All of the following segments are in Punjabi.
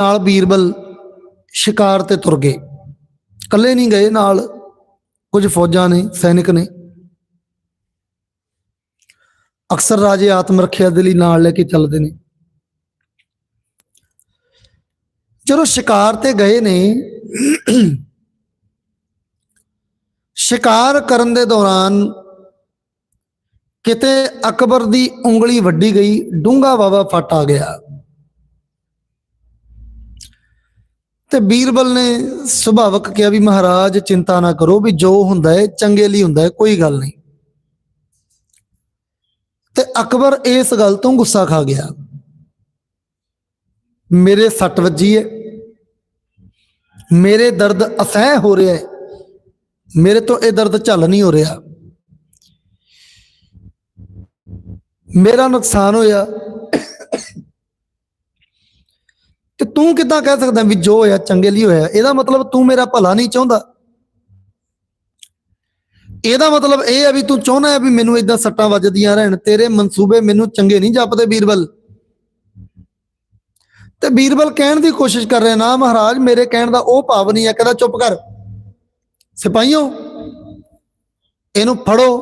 ਨਾਲ ਬੀਰਬਲ ਸ਼ਿਕਾਰ ਤੇ ਤੁਰ ਗਏ। ਇਕੱਲੇ ਨਹੀਂ ਗਏ, ਨਾਲ ਕੁਝ ਫੌਜਾਂ ਨੇ, ਸੈਨਿਕ ਨੇ। ਅਕਸਰ ਰਾਜੇ ਆਤਮ ਰੱਖਿਆ ਦੇ ਲਈ ਨਾਲ ਲੈ ਕੇ ਚੱਲਦੇ ਨੇ। ਜਦੋਂ ਸ਼ਿਕਾਰ ਤੇ ਗਏ ਨੇ, ਸ਼ਿਕਾਰ ਕਰਨ ਦੇ ਦੌਰਾਨ ਕਿਤੇ ਅਕਬਰ ਦੀ ਉਂਗਲੀ ਵੱਡੀ ਗਈ ਡੂੰਗਾ ਵਾਵਾ ਫਟ ਆ ਗਿਆ। ਤੇ ਬੀਰਬਲ ਨੇ ਸੁਭਾਵਕ ਕਿਹਾ ਵੀ ਮਹਾਰਾਜ, ਚਿੰਤਾ ਨਾ ਕਰੋ ਵੀ ਜੋ ਹੁੰਦਾ ਹੈ ਚੰਗੇ ਲਈ ਹੁੰਦਾ ਹੈ ਕੋਈ ਗੱਲ ਨਹੀਂ। ਤੇ ਅਕਬਰ ਇਸ ਗੱਲ ਤੋਂ ਗੁੱਸਾ ਖਾ ਗਿਆ। ਮੇਰੇ ਸੱਟ ਵੱਜੀ ਹੈ ਮੇਰੇ ਦਰਦ ਅਸਹਿ ਹੋ ਰਿਹਾ ਹੈ ਮੇਰੇ ਤੋਂ ਇਹ ਦਰਦ ਝੱਲ ਨਹੀਂ ਹੋ ਰਿਹਾ। ਮੇਰਾ ਨੁਕਸਾਨ ਹੋਇਆ। ਤੇ ਤੂੰ ਕਿੱਦਾਂ ਕਹਿ ਸਕਦਾ ਵੀ ਜੋ ਹੋਇਆ ਚੰਗੇ ਲਈ ਹੋਇਆ? ਇਹਦਾ ਮਤਲਬ ਤੂੰ ਮੇਰਾ ਭਲਾ ਨਹੀਂ ਚਾਹੁੰਦਾ। ਇਹਦਾ ਮਤਲਬ ਇਹ ਹੈ ਵੀ ਤੂੰ ਚਾਹੁੰਦਾ ਹੈ ਵੀ ਮੈਨੂੰ ਇਦਾਂ ਸੱਟਾਂ ਵੱਜਦੀਆਂ ਰਹਿਣ। ਤੇਰੇ ਮਨਸੂਬੇ ਮੈਨੂੰ ਚੰਗੇ ਨਹੀਂ ਜਾਪਦੇ ਬੀਰਬਲ। ਤੇ ਬੀਰਬਲ ਕਹਿਣ ਦੀ ਕੋਸ਼ਿਸ਼ ਕਰ ਰਿਹਾ, ਨਾ ਮਹਾਰਾਜ, ਮੇਰੇ ਕਹਿਣ ਦਾ ਉਹ ਭਾਵ ਨਹੀਂ ਹੈ, ਕਹਿੰਦਾ, ਚੁੱਪ ਕਰ। ਸਿਪਾਹੀਓ, ਇਹਨੂੰ ਫੜੋ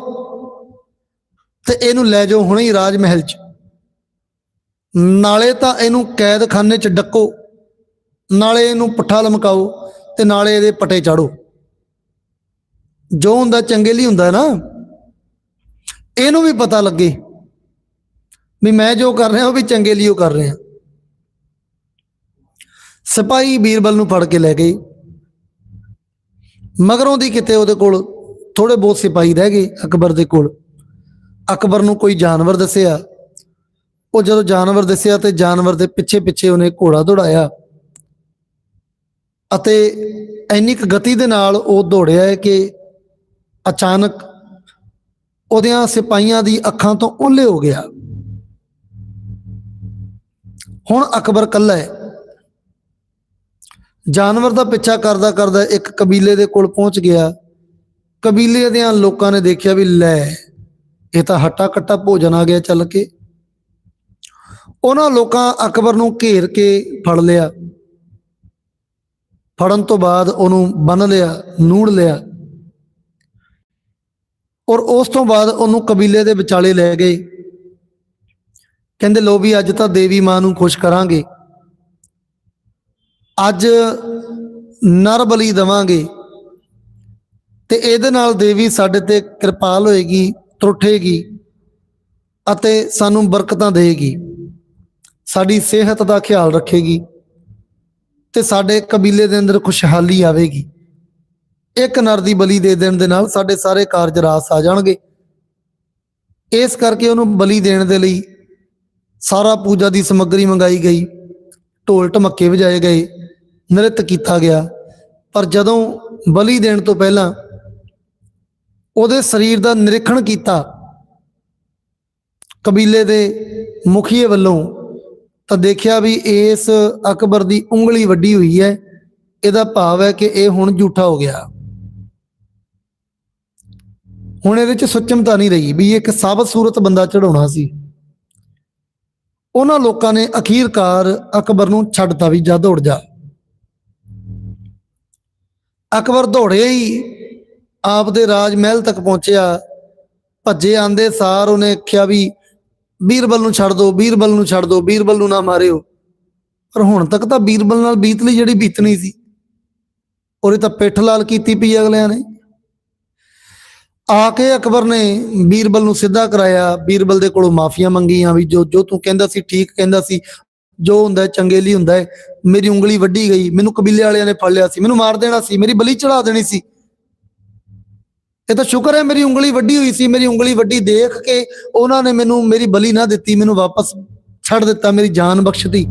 ਤੇ ਇਹਨੂੰ ਲੈ ਜਾਓ ਹੁਣੇ ਹੀ ਰਾਜ ਮਹਿਲ 'ਚ। ਨਾਲੇ ਤਾਂ ਇਹਨੂੰ ਕੈਦਖਾਨੇ 'ਚ ਡੱਕੋ, ਨਾਲੇ ਇਹਨੂੰ ਪੁੱਠਾ ਲਮਕਾਓ ਤੇ ਨਾਲੇ ਇਹਦੇ ਪਟੇ ਚਾੜੋ। ਜੋ ਹੁੰਦਾ ਚੰਗੇ ਲਈ ਹੁੰਦਾ ਨਾ, ਇਹਨੂੰ ਵੀ ਪਤਾ ਲੱਗੇ ਵੀ ਮੈਂ ਜੋ ਕਰ ਰਿਹਾ ਉਹ ਵੀ ਚੰਗੇ ਲਈ ਉਹ ਕਰ ਰਿਹਾ। ਸਿਪਾਹੀ ਬੀਰਬਲ ਨੂੰ ਫੜ ਕੇ ਲੈ ਗਏ। ਮਗਰੋਂ ਦੀ ਕਿਤੇ ਉਹਦੇ ਕੋਲ ਥੋੜੇ ਬਹੁਤ ਸਿਪਾਹੀ ਰਹਿ ਗਏ ਅਕਬਰ ਦੇ ਕੋਲ। ਅਕਬਰ ਨੂੰ ਕੋਈ ਜਾਨਵਰ ਦੱਸਿਆ ਉਹ ਜਦੋਂ ਜਾਨਵਰ ਦਿਸਿਆ ਤੇ ਜਾਨਵਰ ਦੇ ਪਿੱਛੇ ਪਿੱਛੇ ਉਹਨੇ ਘੋੜਾ ਦੌੜਾਇਆ ਅਤੇ ਇੰਨੀ ਕੁ ਗਤੀ ਦੇ ਨਾਲ ਉਹ ਦੌੜਿਆ ਹੈ ਕਿ ਅਚਾਨਕ ਉਹਦਿਆਂ ਸਿਪਾਹੀਆਂ ਦੀ ਅੱਖਾਂ ਤੋਂ ਓਲੇ ਹੋ ਗਿਆ। ਹੁਣ ਅਕਬਰ ਕੱਲਾ ਹੈ। ਜਾਨਵਰ ਦਾ ਪਿੱਛਾ ਕਰਦਾ ਕਰਦਾ ਇੱਕ ਕਬੀਲੇ ਦੇ ਕੋਲ ਪਹੁੰਚ ਗਿਆ। ਕਬੀਲੇ ਦੇ ਲੋਕਾਂ ਨੇ ਦੇਖਿਆ ਵੀ ਲੈ, ਇਹ ਤਾਂ ਹੱਟਾ ਕੱਟਾ ਭੋਜਨ ਆ ਗਿਆ ਚੱਲ ਕੇ। ਉਹਨਾਂ ਲੋਕਾਂ ਅਕਬਰ ਨੂੰ ਘੇਰ ਕੇ ਫੜ ਲਿਆ। ਫੜਨ ਤੋਂ ਬਾਅਦ ਉਹਨੂੰ ਬੰਨ ਲਿਆ, ਨੂੜ ਲਿਆ। ਔਰ ਉਸ ਤੋਂ ਬਾਅਦ ਉਹਨੂੰ ਕਬੀਲੇ ਦੇ ਵਿਚਾਲੇ ਲੈ ਗਏ। ਕਹਿੰਦੇ ਲੋ ਵੀ, ਅੱਜ ਤਾਂ ਦੇਵੀ ਮਾਂ ਨੂੰ ਖੁਸ਼ ਕਰਾਂਗੇ। ਅੱਜ ਨਰ ਬਲੀ ਦਵਾਂਗੇ ਤੇ ਇਹਦੇ ਨਾਲ ਦੇਵੀ ਸਾਡੇ ਤੇ ਕਿਰਪਾਲ ਹੋਏਗੀ ਤਰੁੱਠੇਗੀ ਅਤੇ ਸਾਨੂੰ ਬਰਕਤਾਂ ਦੇਗੀ ਸਾਡੀ ਸਿਹਤ ਦਾ ਖਿਆਲ ਰੱਖੇਗੀ ਤੇ ਸਾਡੇ ਕਬੀਲੇ ਦੇ ਅੰਦਰ ਖੁਸ਼ਹਾਲੀ ਆਵੇਗੀ। ਇੱਕ ਨਰ ਦੀ ਬਲੀ ਦੇ ਦੇਣ ਦੇ ਨਾਲ ਸਾਡੇ ਸਾਰੇ ਕਾਰਜ ਰਾਸ ਆ ਜਾਣਗੇ। ਇਸ ਕਰਕੇ ਉਹਨੂੰ ਬਲੀ ਦੇਣ ਦੇ ਲਈ ਸਾਰਾ ਪੂਜਾ ਦੀ ਸਮੱਗਰੀ ਮੰਗਾਈ ਗਈ। ਢੋਲ ਢਮੱਕੇ ਵਜਾਏ ਗਏ, ਨ੍ਰਿਤ ਕੀਤਾ ਗਿਆ। ਪਰ ਜਦੋਂ ਬਲੀ ਦੇਣ ਤੋਂ ਪਹਿਲਾਂ ਉਹਦੇ ਸਰੀਰ ਦਾ ਨਿਰੀਖਣ ਕੀਤਾ, ਕਬੀਲੇ ਦੇ ਮੁਖੀਏ ਵੱਲੋਂ ਤਾਂ ਦੇਖਿਆ ਵੀ ਇਸ ਅਕਬਰ ਦੀ ਉਂਗਲੀ ਵੱਡੀ ਹੋਈ ਹੈ, ਇਹਦਾ ਭਾਵ ਹੈ ਕਿ ਇਹ ਹੁਣ ਝੂਠਾ ਹੋ ਗਿਆ। ਹੁਣ ਇਹਦੇ ਚ ਸੁੱਚਮਤਾ ਨਹੀਂ ਰਹੀ ਵੀ ਇੱਕ ਸਾਬਤ ਸੂਰਤ ਬੰਦਾ ਚੜਾਉਣਾ ਸੀ। ਉਹਨਾਂ ਲੋਕਾਂ ਨੇ ਅਖੀਰਕਾਰ ਅਕਬਰ ਨੂੰ ਛੱਡਤਾ ਵੀ ਜਾ ਦੌੜ ਜਾ। ਅਕਬਰ ਦੌੜਿਆ ਹੀ ਆਪ ਦੇ ਰਾਜ ਮਹਿਲ ਤੱਕ ਪਹੁੰਚਿਆ। ਭੱਜੇ ਆਂਦੇ ਸਾਰ ਉਹਨੇ ਆਖਿਆ ਵੀ ਬੀਰਬਲ ਨੂੰ ਛੱਡ ਦਿਓ ਬੀਰਬਲ ਨੂੰ ਛੱਡ ਦਿਓ ਬੀਰਬਲ ਨੂੰ ਨਾ ਮਾਰਿਓ। ਪਰ ਹੁਣ ਤੱਕ ਤਾਂ ਬੀਰਬਲ ਨਾਲ ਬੀਤ ਲਈ ਜਿਹੜੀ ਬੀਤਣੀ ਸੀ। ਉਹਦੇ ਤਾਂ ਪਿੱਠ ਲਾਲ ਕੀਤੀ ਪਈ ਅਗਲਿਆਂ ਨੇ। ਆ ਕੇ ਅਕਬਰ ਨੇ ਬੀਰਬਲ ਨੂੰ ਸਿੱਧਾ ਕਰਾਇਆ। ਬੀਰਬਲ ਦੇ ਕੋਲੋਂ ਮਾਫੀਆਂ ਮੰਗੀਆਂ ਵੀ, ਜੋ ਜੋ ਤੂੰ ਕਹਿੰਦਾ ਸੀ, ਠੀਕ ਕਹਿੰਦਾ ਸੀ। ਜੋ ਹੁੰਦਾ ਚੰਗੇ ਲਈ ਹੁੰਦਾ ਮੇਰੀ ਉਂਗਲੀ ਵੱਢੀ ਗਈ। ਮੈਨੂੰ ਕਬੀਲੇ ਵਾਲਿਆਂ ਨੇ ਫੜ ਲਿਆ ਸੀ। ਮੈਨੂੰ ਮਾਰ ਦੇਣਾ ਸੀ। ਮੇਰੀ ਬਲੀ ਚੜਾ ਦੇਣੀ ਸੀ। ਇਹ ਤਾਂ ਸ਼ੁਕਰ ਹੈ ਮੇਰੀ ਉਂਗਲੀ ਵੱਡੀ ਹੋਈ ਸੀ, ਮੇਰੀ ਉਂਗਲੀ ਵੱਡੀ ਦੇਖ ਕੇ ਉਹਨਾਂ ਨੇ ਮੈਨੂੰ, ਮੇਰੀ ਬਲੀ ਨਾ ਦਿੱਤੀ, ਮੈਨੂੰ ਵਾਪਸ ਛੱਡ ਦਿੱਤਾ, ਮੇਰੀ ਜਾਨ ਬਖਸ਼ਤੀ।